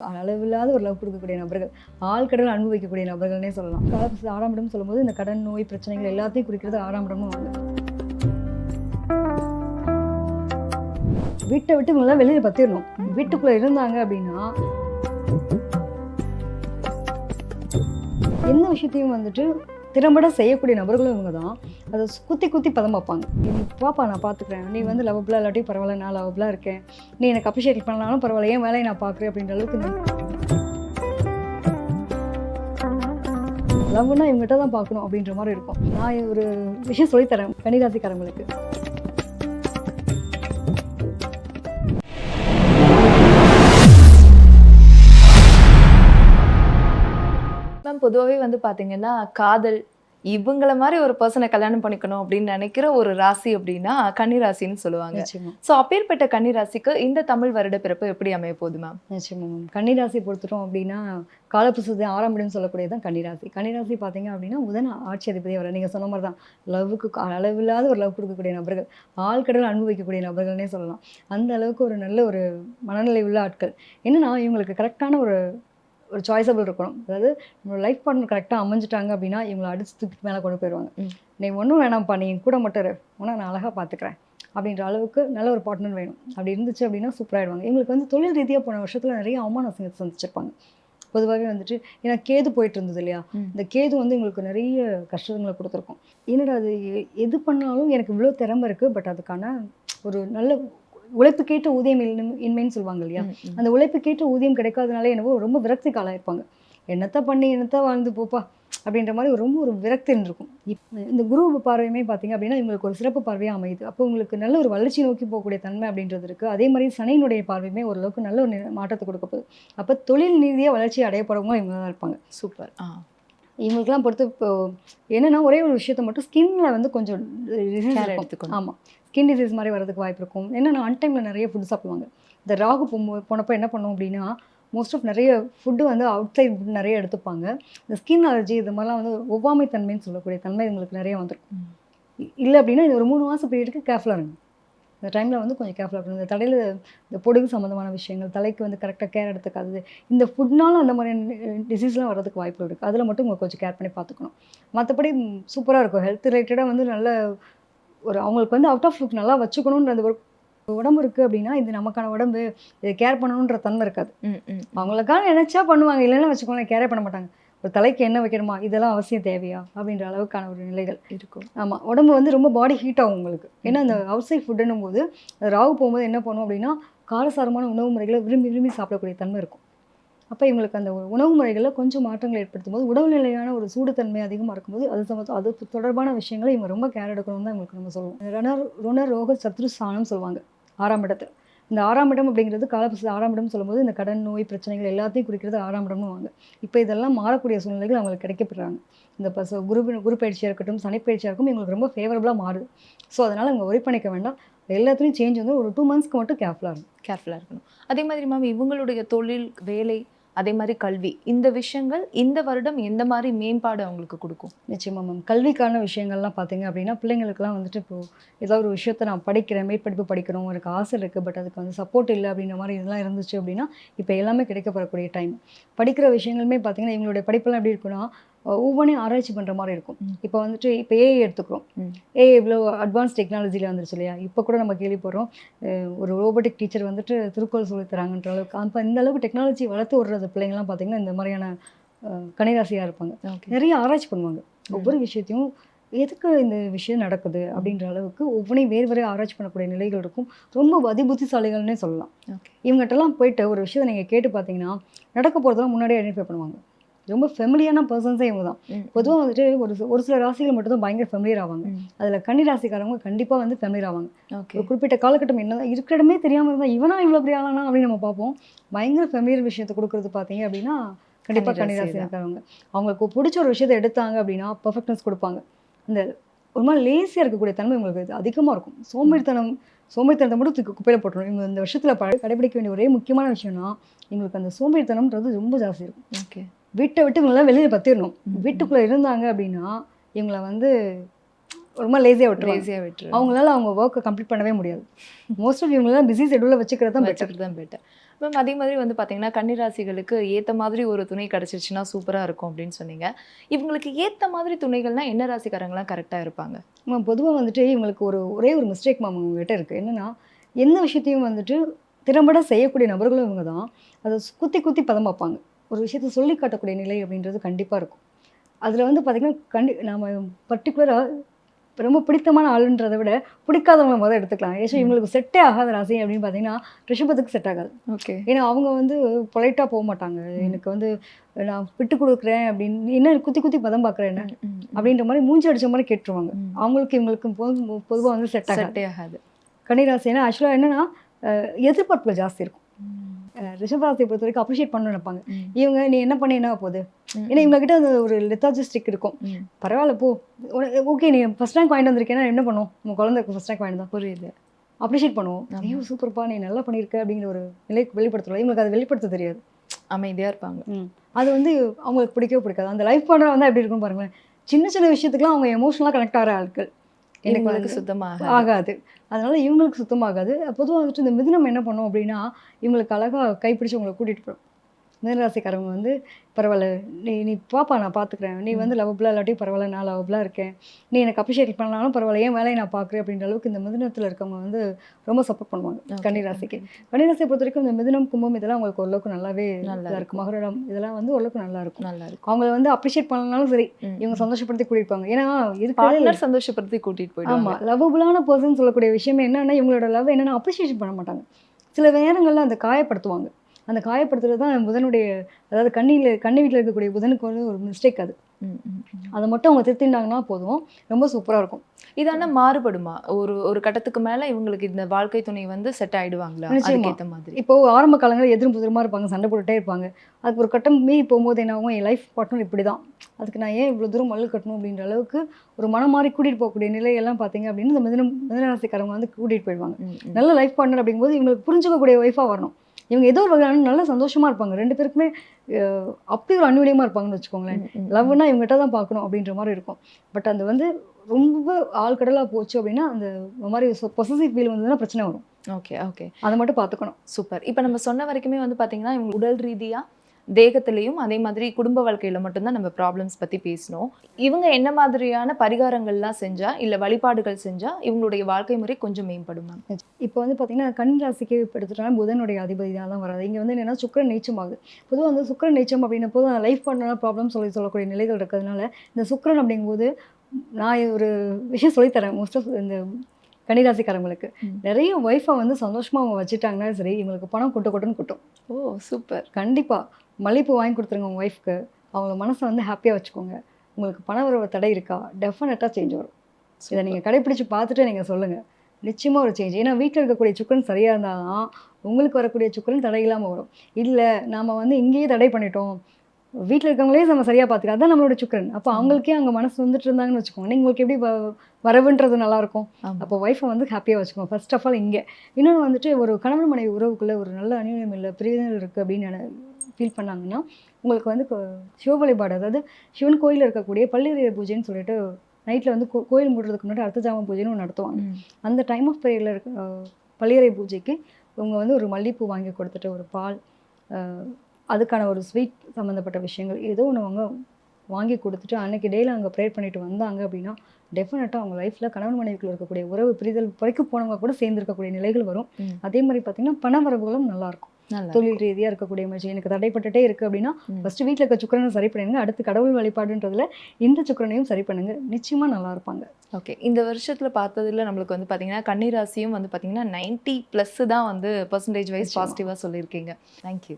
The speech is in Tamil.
அளவில்லாத ஒரு லவ் கொடுக்கக்கூடிய நபர்கள் ஆழ்கடல் அனுபவிக்கக்கூடிய நபர்கள்னே சொல்லலாம். காலப்பு ஆறாம் இடம் சொல்லும்போது இந்த கடன் நோய் பிரச்சனைகள் எல்லாத்தையும் குறிக்கிறது ஆறாம் இடம்னு வாங்க வீட்டை விட்டு இவங்களாம் வெளியில் பத்திரணும். வீட்டுக்குள்ள இருந்தாங்க அப்படின்னா எந்த விஷயத்தையும் வந்துட்டு திறம்பட செய்யக்கூடிய நபர்களும் இவங்க தான். அதை குத்தி குத்தி பதம் பார்ப்பாங்க. நீ பாப்பா நான் பார்த்துக்கிறேன். நீ வந்து லவபிளாக இல்லாட்டியும் பரவாயில்ல நான் லவபிளாக இருக்கேன். நீ எனக்கு அப்ரிஷியேட் பண்ணாலும் பரவாயில்ல. ஏன் வேலையை நான் பார்க்குறேன் அப்படின்ற அளவுக்கு லவ்னா இவங்ககிட்ட தான் பார்க்கணும் அப்படின்ற மாதிரி இருக்கும். நான் ஒரு விஷயம் சொல்லித்தரேன். கன்னிராசிக்காரங்களுக்கு. மேம் பொதுவாகவே வந்து பார்த்தீங்கன்னா காதல் இவங்கள மாதிரி ஒரு பர்சனை கல்யாணம் பண்ணிக்கணும் அப்படின்னு நினைக்கிற ஒரு ராசி அப்படின்னா கன்னி ராசின்னு சொல்லுவாங்க ஸோ அப்பேற்பட்ட கன்னி ராசிக்கு இந்த தமிழ் வருட பிறப்பு எப்படி அமைய போகுது மேம் நிச்சயமா மேம் கன்னிராசி பொறுத்துட்டோம் அப்படின்னா காலப்புசத்தை ஆறாம் இடம்னு சொல்லக்கூடியது தான் கன்னிராசி. கன்னிராசி பார்த்தீங்க அப்படின்னா புதன் ஆட்சி அதிபதி அவர் நீங்கள் சொன்ன மாதிரி தான் லவ்வுக்கு அளவில்லாத ஒரு லவ் கொடுக்கக்கூடிய நபர்கள். ஆள் கடல் அனுபவிக்கக்கூடிய நபர்கள்னே சொல்லலாம். அந்த அளவுக்கு ஒரு நல்ல ஒரு மனநிலை உள்ள ஆட்கள். என்னன்னா இவங்களுக்கு கரெக்டான ஒரு ஒரு சாய்ஸபிள் இருக்கணும். அதாவது நம்மளோட லைஃப் பார்ட்னர் கரெக்டாக அமைஞ்சிட்டாங்க அப்படின்னா இவங்களை அடிச்சு தூக்கி மேலே கொண்டு போயிடுவாங்க. நீ ஒன்றும் வேணாம்ப்பா நீ கூட மட்டும் இரு. உன்னை நான் அழகாக பார்த்துக்கிறேன் அப்படின்ற அளவுக்கு நல்ல ஒரு பார்ட்னர் வேணும். அப்படி இருந்துச்சு அப்படின்னா சூப்பராகிடுவாங்க இவங்களுக்கு வந்து தொழில் ரீதியாக போன வருஷத்தில் நிறைய அவமான சந்திச்சிருப்பாங்க. பொதுவாகவே வந்துட்டு ஏன்னா கேது போயிட்டு இருந்தது இல்லையா. இந்த கேது வந்து எங்களுக்கு நிறைய கஷ்டங்களை கொடுத்துருக்கோம். என்னடா அது எது பண்ணாலும் எனக்கு இவ்வளோ திறமை இருக்குது பட் அதுக்கான ஒரு நல்ல உழைப்புக்கேற்ற ஊதியம் இன்மை- இன்மைன்னு சொல்லுவாங்க இல்லையா. அந்த உழைப்புக்கேற்ற ஊதியம் கிடைக்காதனால என்னவோ ரொம்ப விரக்திக்கு ஆளாயிருப்பாங்க என்னத்த பண்ணி என்னத்த வாழ்ந்து போப்பா? அப்படின்ற மாதிரி ரொம்ப ஒரு விரக்தி இருக்கும் இந்த குரு பார்வையுமே பார்த்தீங்க அப்படின்னா இவங்களுக்கு ஒரு சிறப்பு பார்வையாக அமையுது. அப்போ உங்களுக்கு நல்ல ஒரு வளர்ச்சி நோக்கி போகக்கூடிய தன்மை அப்படின்றது இருக்குது அதே மாதிரி சனியினுடைய பார்வையுமே ஓரளவுக்கு நல்ல ஒரு மாற்றத்தை கொடுக்க போகுது. அப்போ தொழில் ரீதியாக வளர்ச்சி அடையப்படுறவங்க இவங்க தான் இருப்பாங்க. சூப்பர். ஆ. இவங்களுக்குலாம் பொறுத்து இப்போ என்னன்னா ஒரே ஒரு விஷயத்த மட்டும் ஸ்கின்ல வந்து கொஞ்சம் இருக்கும். எடுத்துக்கணும். ஆமா ஸ்கின் டிசீஸ் மாதிரி வரதுக்கு வாய்ப்பு இருக்கும் என்னன்னா அன்டைமில் நிறைய ஃபுட் சாப்பிடுவாங்க இந்த ராகு போகும்போது போனப்போ என்ன பண்ணோம் அப்படின்னா மோஸ்ட் ஆஃப் நிறைய ஃபுட்டு வந்து அவுட் சைட் ஃபுட் நிறைய எடுத்துப்பாங்க இந்த ஸ்கின் அலர்ஜி இது மாதிரிலாம் வந்து ஒவ்வாமை தன்மைன்னு சொல்லக்கூடிய தன்மை இவங்களுக்கு நிறைய வந்துருக்கும் ம். இல்லை அப்படின்னா இது ஒரு மூணு மாதம் பீரியடுக்கு கேர்ஃபுல்லாக இருங்க இந்த டைமில் வந்து கொஞ்சம் கேர்ஃபுல்லாக இருக்கணும். இந்த தலையில் இந்த பொடுகு சம்மந்தமான விஷயங்கள் தலைக்கு வந்து கரெக்டாக கேர் எடுத்துக்காதது. இந்த ஃபுட்னால அந்த மாதிரியான டிசீஸ்லாம் வர்றதுக்கு வாய்ப்பு இருக்குது அதில் மட்டும் உங்களுக்கு கொஞ்சம் கேர் பண்ணி பார்த்துக்கணும். மற்றபடி சூப்பராக இருக்கும். ஹெல்த் ரிலேட்டடாக வந்து நல்ல ஒரு அவங்களுக்கு வந்து அவுட் ஆஃப் லுக் நல்லா வச்சுக்கணுன்ற அந்த ஒரு உடம்பு இருக்குது அப்படின்னா இது நமக்கான உடம்பு. இதை கேர் பண்ணணுன்ற தன்மை இருக்காது. அவங்களுக்காக நினச்சா பண்ணுவாங்க. இல்லைன்னா வச்சுக்கோங்களேன் கேரே பண்ண மாட்டாங்க. ஒரு தலைக்கு என்ன வைக்கணுமா? இதெல்லாம் அவசியம் தேவையா? அப்படின்ற அளவுக்கான ஒரு நிலைகள் இருக்கும். ஆமாம் உடம்பு வந்து ரொம்ப பாடி ஹீட் ஆகும் உங்களுக்கு. ஏன்னா அந்த அவுட் சைட் ஃபுட்டுன்னும் போது ராகு போகும்போது என்ன பண்ணும் அப்படின்னா காரசாரமான உணவு முறைகளை விரும்பி விரும்பி சாப்பிடக்கூடிய தன்மை இருக்கும். அப்போ இவங்களுக்கு அந்த உணவு முறைகளில் கொஞ்சம் மாற்றங்கள் ஏற்படுத்தும் போது உடல்நிலையான ஒரு சூடுத்தன்மை அதிகமாக இருக்கும்போது அது சம்மந்தம் அது தொடர்பான விஷயங்களை இவங்க ரொம்ப கேர் எடுக்கணும்னு தான் இவங்களுக்கு நம்ம சொல்லுவோம். ரணர் ருண ரோக சத்ருஸ்தானம் சொல்லுவாங்க ஆறாம் இடத்துல. இந்த ஆறாம் இடம் அப்படிங்கிறது காலபுசி ஆறாம் இடம் சொல்லும்போது இந்த கடன் நோய் பிரச்சனைகள் எல்லாத்தையும் குறிக்கிறது ஆறாம் இடம்னு வாங்க. இப்போ இதெல்லாம் மாறக்கூடிய சூழ்நிலைகள் அவங்களுக்கு கிடைக்கப்படுறாங்க இந்த பச குரு குரு பயிற்சியாக இருக்கட்டும் சனி பயிற்சியாக இருக்கும் இவங்களுக்கு ரொம்ப ஃபேவரபுளாக மாறுது. ஸோ அதனால் அவங்க ஒரி பண்ணிக்க வேண்டாம். எல்லாத்துலேயும் சேஞ்ச் வந்து ஒரு டூ மந்த்ஸ்க்கு மட்டும் கேர்ஃபுல்லாக இருக்கும் கேர்ஃபுல்லாக இருக்கணும். அதே மாதிரி மேம் இவங்களுடைய தொழில் வேலை அதே மாதிரி கல்வி. இந்த விஷயங்கள் இந்த வருடம் எந்த மாதிரி மேம்பாடு அவங்களுக்கு கொடுக்கும்? நிச்சயமா மேம் கல்விக்கான விஷயங்கள்லாம் பார்த்தீங்க அப்படின்னா பிள்ளைங்களுக்குலாம் வந்துட்டு இப்போது ஏதாவது ஒரு விஷயத்த நான் படிக்கிறேன் மேற்படிப்பு படிக்கிறோம் எனக்கு ஆசை இருக்குது பட் அதுக்கு வந்து சப்போர்ட் இல்லை அப்படின்ற மாதிரி இதெல்லாம் இருந்துச்சு அப்படின்னா இப்போ எல்லாமே கிடைக்கப்படக்கூடிய டைம் படிக்கிற விஷயங்களுமே பார்த்தீங்கன்னா இவங்களுடைய படிப்பெல்லாம் எப்படி இருக்குன்னா ஒவ்வொன்றையும் ஆராய்ச்சி பண்ணுற மாதிரி இருக்கும். இப்போ வந்துட்டு இப்போ ஏஐ எடுத்துக்கிறோம். ஏஐ இவ்வளோ அட்வான்ஸ் டெக்னாலஜியில் வந்துருச்சு இல்லையா? இப்போ கூட நம்ம கேள்விப்படுறோம் ஒரு ரோபோட்டிக் டீச்சர் வந்துட்டு திருக்குறள் சொல்லித் தராங்கன்ற அளவுக்கு அப்போ இந்த அளவுக்கு டெக்னாலஜி வளர்த்து விடுறது பிள்ளைங்கலாம் பார்த்தீங்கன்னா இந்த மாதிரியான அஹ், கன்னிராசியாக இருப்பாங்க. நிறைய ஆராய்ச்சி பண்ணுவாங்க. ஒவ்வொரு விஷயத்தையும் எதுக்கு இந்த விஷயம் நடக்குது அப்படின்ற அளவுக்கு ஒவ்வொன்றையும் வேறு வேறு ஆராய்ச்சி பண்ணக்கூடிய நிலைகள் இருக்கும். ரொம்ப அதிபுத்திசாலிகள்னே சொல்லலாம். இவங்ககிட்டலாம் போயிட்டு ஒரு விஷயத்தை நீங்கள் கேட்டு பார்த்தீங்கன்னா நடக்க போகிறதெல்லாம் முன்னாடியே ஐடென்டிஃபை பண்ணுவாங்க. ரொம்ப ஃபெமிலியான பர்சன்ஸே இவங்க தான் பொதுவாக வந்துட்டு ஒரு ஒரு சில ராசிகள் மட்டும் தான் பயங்கர ஃபெமிலியர் ஆவாங்க. அதில் கன்னி ராசிக்காரவங்க கண்டிப்பாக வந்து ஃபெமிலியர் ஆவாங்க. ஒரு குறிப்பிட்ட காலகட்டம் என்ன இருக்கிற இடமே தெரியாமல் இருந்தால் இவனா இவ்வளோ பெரிய ஆளானா அப்படின்னு நம்ம பார்ப்போம். பயங்கர ஃபெமிலியர் விஷயத்தை கொடுக்குறது பார்த்தீங்க அப்படின்னா கண்டிப்பாக கன்னிராசி. இருக்கிறவங்க அவங்களுக்கு பிடிச்ச ஒரு விஷயத்தை எடுத்தாங்க அப்படின்னா பர்ஃபெக்ட்னஸ் கொடுப்பாங்க. அந்த ஒரு மாதிரி லேசியாக இருக்கக்கூடிய தன்மை உங்களுக்கு அதிகமாக இருக்கும். சோம்பேறித்தனம் சோம்பேறித்தனத்தை மட்டும் தூக்கி குப்பையில் போட்டுரும். இவங்க இந்த வருஷத்தில் ப கடைபிடிக்க வேண்டிய ஒரே முக்கியமான விஷயம்னா எங்களுக்கு அந்த சோம்பேறித்தனம்ன்றது ரொம்ப ஜாஸ்தி இருக்கும். ஓகே வீட்டை விட்டு இவங்களாம் வெளியில் பத்திரணும். வீட்டுக்குள்ளே இருந்தாங்க அப்படின்னா இவங்களை வந்து ரொம்ப லேசியாக விட்டுருவாங்க. ஈஸியாக விட்டுரு அவங்களால அவங்க ஒர்க்கை கம்ப்ளீட் பண்ணவே முடியாது. மோஸ்ட் ஆஃப் இவங்களாம் பிஸி ஷெடியூலில் வச்சுக்கிறது தான் வச்சுக்கிறது தான் பெட்டர் மேம் அதே மாதிரி வந்து பார்த்தீங்கன்னா கன்னிராசிகளுக்கு ஏற்ற மாதிரி ஒரு துணை கிடச்சிருச்சுன்னா சூப்பராக இருக்கும் அப்படின்னு சொன்னீங்க. இவங்களுக்கு ஏற்ற மாதிரி துணைகள்னா என்ன ராசிக்காரங்களாம் கரெக்டாக இருப்பாங்க? மேம் பொதுவாக வந்துட்டு இவங்களுக்கு ஒரு ஒரே ஒரு மிஸ்டேக் மேம் உங்ககிட்ட இருக்குது என்னென்னா எந்த விஷயத்தையும் வந்துட்டு திறம்பட செய்யக்கூடிய நபர்களும் இவங்க தான். அதை குத்தி குத்தி பதம் பார்ப்பாங்க. ஒரு விஷயத்தை சொல்லி காட்டக்கூடிய நிலை அப்படின்றது கண்டிப்பாக இருக்கும். அதில் வந்து பார்த்திங்கன்னா கண்டி நாம் பர்டிகுலராக ரொம்ப பிடித்தமான ஆளுன்றதை விட பிடிக்காதவங்க முதல் எடுத்துக்கலாம். ஏன்னா இவங்களுக்கு செட்டே ஆகாத ராசி அப்படின்னு பார்த்தீங்கன்னா ரிஷபத்துக்கு செட் ஆகாது. ஓகே. ஏன்னா அவங்க வந்து பொலைட்டாக போக மாட்டாங்க. எனக்கு வந்து நான் விட்டு கொடுக்குறேன் அப்படின்னு என்ன குத்தி குத்தி பதம் பார்க்குறேன் என்ன? அப்படின்ற மாதிரி மூஞ்சி அடிச்ச மாதிரி கேட்டுருவாங்க. அவங்களுக்கு இவங்களுக்கு பொதுவாக வந்து செட் ஆகாது. செட்டே ஆகாது. கன்னிராசி ஏன்னா ஆக்சுவலாக என்னன்னா எதிர்பார்ப்புகள் ஜாஸ்தி இருக்கும். ரிஷபராசியை பொறுத்த வரைக்கும் அப்ரிஷியேட் பண்ண நினைப்பாங்க. இவங்க நீ என்ன பண்ணி என்ன போகுது? ஏன்னா இவங்க கிட்ட அந்த ஒரு லெத்தாஜிஸ்டிக் இருக்கும். பரவாயில்ல போ. ஓகே நீ ஃபர்ஸ்ட் ரேங்க் வாங்கிட்டு வந்திருக்கேன்னா என்ன பண்ணும் உங்க குழந்தைக்கு ஃபர்ஸ்ட் ரேங்க் வாங்கிட்டு தான் புரியுது. அப்ரிஷியேட் பண்ணுவோம். ஐயோ சூப்பர்ப்பா நீ நல்லா பண்ணியிருக்க அப்படிங்கிற ஒரு நிலைக்கு வெளிப்படுத்தலாம் இவங்களுக்கு அது வெளிப்படுத்த தெரியாது. அமைதியாக இருப்பாங்க. அது வந்து அவங்களுக்கு பிடிக்கவே பிடிக்காது. அந்த லைஃப் பார்ட்னர் வந்து எப்படி இருக்கும்னு பாருங்களேன். சின்ன சின்ன விஷயத்துக்குலாம் அவங்க எமோஷனலாக கனெக்ட் ஆகிற ஆட்கள். எனக்கு சுத்தமாக ஆகாது. அதனால இவங்களுக்கு சுத்தமாகாது. பொதுவாக வந்துட்டு இந்த மிதுனம் என்ன பண்ணும் அப்படின்னா இவங்களுக்கு அழகாக கைப்பிடிச்சு உங்களை கூட்டிகிட்டு போகும் மிதனராசிக்காரங்க வந்து பரவாயில்ல நீ நீ பாப்பா நான் பார்த்துக்கிறேன் நீ வந்து லவபிளாக இல்லாட்டி பரவாயில்ல நான் லவபிளாக இருக்கேன். நீ எனக்கு அப்ரிஷியேட் பண்ணாலும் பரவாயில்ல ஏன் வேலையை நான் பார்க்குறேன் அப்படின்ற அளவுக்கு இந்த மிதுனத்தில் இருக்கவங்க வந்து ரொம்ப சப்போர்ட் பண்ணுவாங்க கன்னிராசிக்கு. கன்னிராசியை பொறுத்த வரைக்கும் இந்த மிதுனம் கும்பம் இதெல்லாம் அவங்களுக்கு ஓரளவுக்கு நல்லாவே நல்லா இருக்கும். மகரம் இதெல்லாம் வந்து ஓரளவுக்கு நல்லா இருக்கும் நல்லா இருக்கும் அவங்கள வந்து அப்ரிஷியேட் பண்ணலனாலும் சரி. இவங்க சந்தோஷப்படுத்தி கூட்டியிருப்பாங்க. ஏன்னா இருக்கிறது பார்ட்னர் சந்தோஷப்படுத்தி கூட்டிட்டு போயிடுவாங்க. ஆமா லவ்வபுளான பர்சன் சொல்லக்கூடிய விஷயமே என்னன்னா இவங்களோட லவ் என்னன்னா அப்ரிஷியேட் பண்ண மாட்டாங்க. சில நேரங்கள்ல அந்த காயப்படுத்துவாங்க. அந்த காயப்படுத்துறது தான் புதனுடைய அதாவது கண்ணியில் கண்ணி வீட்டில் இருக்கக்கூடிய புதனுக்கு வந்து ஒரு மிஸ்டேக் அது. அதை மட்டும் அவங்க திருத்தினாங்கன்னா போதும். ரொம்ப சூப்பரா இருக்கும். இது மாறுபடுமா? ஒரு ஒரு கட்டத்துக்கு மேல இவங்களுக்கு இந்த வாழ்க்கை துணை வந்து செட் ஆயிடுவாங்களா? நிச்சயமா. அதுக்கேத்த மாதிரி. இப்போ ஆரம்ப காலங்களில் எதிரும் புதிரமா இருப்பாங்க சண்டை போட்டுட்டே இருப்பாங்க. அதுக்கு ஒரு கட்டம் மீறி போகும்போது என்ன ஆகும்? என் லைஃப் பார்ட்னர் இப்படி தான் அதுக்கு நான் ஏன் இவ்வளோ தூரம் மல்லு கட்டணும் அப்படின்ற அளவுக்கு ஒரு மனம் மாறி கூட்டிகிட்டு போகக்கூடிய நிலையெல்லாம் பார்த்தீங்க அப்படின்னு இந்த மிதனம் மிதனராசிக்காரங்க வந்து கூட்டிகிட்டு போயிடுவாங்க. நல்ல லைஃப் பார்ட்னர் அப்படிங்கும்போது இவங்களுக்கு புரிஞ்சுக்கக்கூடிய ஒய்ஃபாக வரணும். இவங்க ஏதோ ஒரு வகையான நல்ல சந்தோஷமா இருப்பாங்க. ரெண்டு பேருக்குமே அப்படி ஒரு அன்வீனியமாக இருப்பாங்கன்னு வச்சுக்கோங்களேன். லவ்னா இவங்ககிட்ட தான் பார்க்கணும் அப்படின்ற மாதிரி இருக்கும். பட் அது வந்து ரொம்ப ஆழ்கடலாக போச்சு அப்படின்னா அந்த மாதிரி பொசசிவ் ஃபீல் வந்ததுன்னா பிரச்சனை வரும். Okay okay. அதை மட்டும் பார்த்துக்கணும். சூப்பர். இப்போ நம்ம சொன்ன வரைக்குமே வந்து பாத்தீங்கன்னா இவங்க உடல் ரீதியா தேகத்திலையும் அதே மாதிரி குடும்ப வாழ்க்கையில மட்டும்தான் நம்ம ப்ராப்ளம்ஸ் பத்தி பேசணும் இவங்க என்ன மாதிரியான பரிகாரங்கள்லாம் செஞ்சா இல்ல வழிபாடுகள் செஞ்சா இவங்களுடைய வாழ்க்கை முறை கொஞ்சம் மேம்படும் மேம் இப்போ வந்து பார்த்தீங்கன்னா கண் ராசிக்கு இப்போ எடுத்துட்டா புதனுடைய அதிபதி தான் வராது. இங்கே வந்து என்னன்னா சுக்கரன் நீச்சம் ஆகுது. பொதுவாக வந்து சுக்கரன் நீச்சம் அப்படின்ன போது லைஃப் பார்ட்னர் ப்ராப்ளம் சொல்லி சொல்லக்கூடிய நிலைகள் இருக்கிறதுனால இந்த சுக்கரன் அப்படிங்கும்போது நான் ஒரு விஷயம் சொல்லித்தரேன் மோஸ்ட் ஆஃப் இந்த கன்னிராசிக்காரங்களுக்கு. நிறைய ஒய்ஃபை வந்து சந்தோஷமாக அவங்க வச்சுட்டாங்கன்னா சரி இவங்களுக்கு பணம் கொட்டு கொட்டுன்னு கொட்டும். ஓ சூப்பர் கண்டிப்பாக மல்லிகைப்பூ வாங்கி கொடுத்துருங்க உங்கள் ஒய்ஃப்க்கு அவங்கள மனசை வந்து ஹாப்பியாக வச்சுக்கோங்க. உங்களுக்கு பண வரவு தடை இருக்கா? டெஃபினட்டாக சேஞ்ச் வரும். இதை நீங்கள் கடைப்பிடிச்சு பார்த்துட்டு நீங்கள் சொல்லுங்கள் நிச்சயமாக ஒரு சேஞ்ச் ஏன்னா வீட்டில் இருக்கக்கூடிய சுக்கரன் சரியாக இருந்தால் தான் உங்களுக்கு வரக்கூடிய சுக்கரன் தடை இல்லாமல் வரும். இல்லை நாம் வந்து இங்கேயே தடை பண்ணிட்டோம். வீட்டில் இருக்கவங்களே நம்ம சரியாக பார்த்துக்கலாம் அதான் நம்மளோட சுக்கரன் அப்போ அவங்களுக்கே அவங்க மனசு வந்துட்டு இருந்தாங்கன்னு வச்சுக்கோங்க. உங்களுக்கு எப்படி வ- வரவுன்றது நல்லாயிருக்கும். அப்போ ஒய்ஃபை வந்து ஹாப்பியாக வச்சுக்கோங்க. ஃபர்ஸ்ட் ஆஃப் ஆல் இங்கே. இன்னொன்று வந்துட்டு ஒரு கணவன் மனைவி உறவுக்குள்ளே ஒரு நல்ல அந்யோன்யம் இல்லை பிரிவினர் இருக்குது அப்படின்னு ஃபீல் பண்ணாங்கன்னா உங்களுக்கு வந்து சிவ வழிபாடு அதாவது சிவன் கோயிலில் இருக்கக்கூடிய பள்ளியறைய பூஜைன்னு சொல்லிட்டு நைட்டில் வந்து கோ- கோயில் மூடுறதுக்கு முன்னாடி அர்த்த ஜாம பூஜைன்னு ஒன்று நடத்துவாங்க. அந்த டைம் ஆஃப் பீரியடில் இருக்க பள்ளியறை பூஜைக்கு இவங்க வந்து ஒரு மல்லிகைப்பூ வாங்கி கொடுத்துட்டு ஒரு பால் அதுக்கான ஒரு ஸ்வீட் சம்மந்தப்பட்ட விஷயங்கள் ஏதோ ஒன்று அவங்க வாங்கி கொடுத்துட்டு அன்னைக்கு டேயில் அங்கே ப்ரேயர் பண்ணிட்டு வந்தாங்க அப்படின்னா டெஃபினட்டாக அவங்க லைஃப்பில் கணவன் மனைவிக்குள்ள இருக்கக்கூடிய உறவு பிரிதல் வரைக்கும் போனவங்க கூட சேர்ந்து இருக்கக்கூடிய நிலைகள் வரும். அதே மாதிரி பார்த்தீங்கன்னா பண வரவுகளும் நல்லாயிருக்கும் நல்லா தொழில் ரீதியாக இருக்கக்கூடிய முயற்சி. எனக்கு தடைப்பட்டுட்டே இருக்குது அப்படின்னா. ஃபஸ்ட்டு வீட்டில் இருக்க சுக்கரனை சரி பண்ணுங்க அடுத்து கடவுள் வழிபாடுன்றதுல இந்த சுக்கரனையும் சரி பண்ணுங்க. நிச்சயமாக நல்லா இருப்பாங்க. ஓகே. இந்த வருஷத்துல பார்த்ததுல நம்மளுக்கு வந்து பாத்தீங்கன்னா கன்னிராசியும் வந்து பாத்தீங்கன்னா நைன்டி ப்ளஸ் தான் வந்து பர்சன்டேஜ் வைஸ் நிச்சயமா. பாசிட்டிவா சொல்லியிருக்கீங்க. தேங்க்யூ